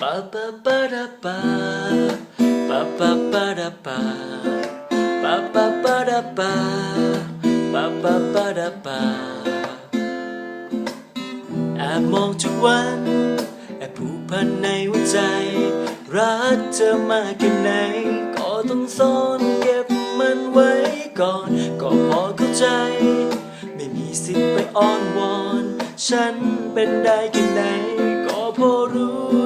pa pa pa da pa pa pa pa da pa pa pa pa da pa pa pa pa da pa แอบมองทุกวันแอบผูกพันในหัวใจ รักเธอมากแค่ไหน ก็ต้องซ่อนเก็บมันไว้ก่อน ก็พอเข้าใจ ไม่มีสิทธิ์ไปอ้อนวอน ฉันเป็นได้แค่ไหน ก็พอรู้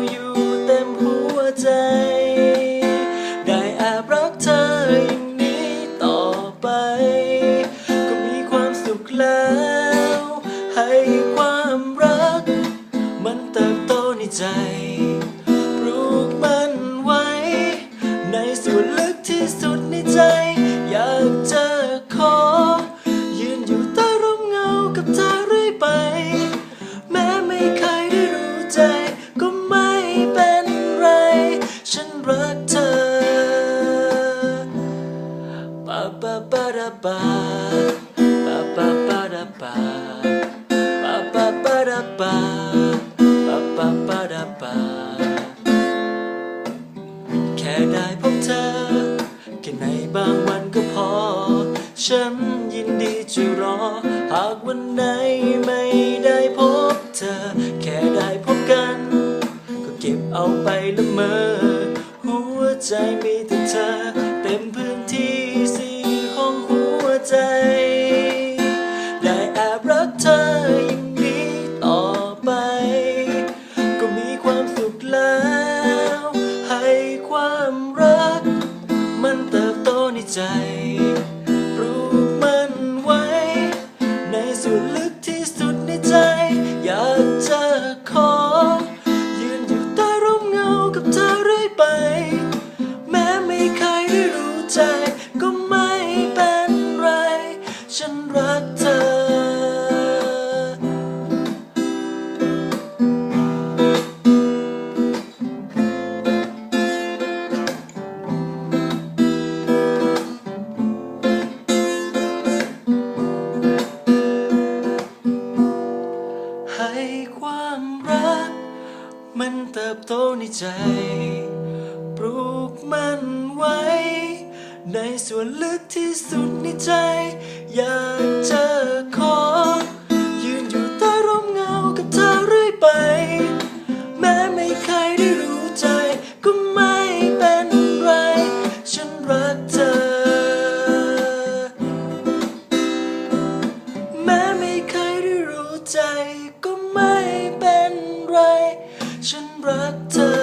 ให้ความรัก มันเติบโตในใจ ปลูกมันไว้ ในส่วนลึกที่สุดในใจ อยากจะขอ ยืนอยู่ใต้ร่มเงากับเธอเรื่อยไป แม้ไม่เคยได้รู้ใจ ก็ไม่เป็นไร ฉันรักเธอ ปะดะปะปะปะปะดะปะปะปะปะดะปะแค่ได้พบเธอแค่ในบางวันก็พอ ฉันยินดีจะรอ หากวันไหนไม่ได้พบเธอ แค่ได้พบกัน ก็เก็บเอาไปละเมอ หัวใจมีแต่เธอ ในใจ ใจ ปลูกมันไว้ ในส่วนลึกที่สุดในใจ อยากจะขอ ยืนอยู่ใต้ร่มเงากับเธอเรื่อยไป แม้ไม่เคยได้รู้ใจ ก็ไม่เป็นไร ฉันรักเธอ แม้ไม่เคยได้รู้ใจ ก็ไม่เป็นไร ฉันรักเธอ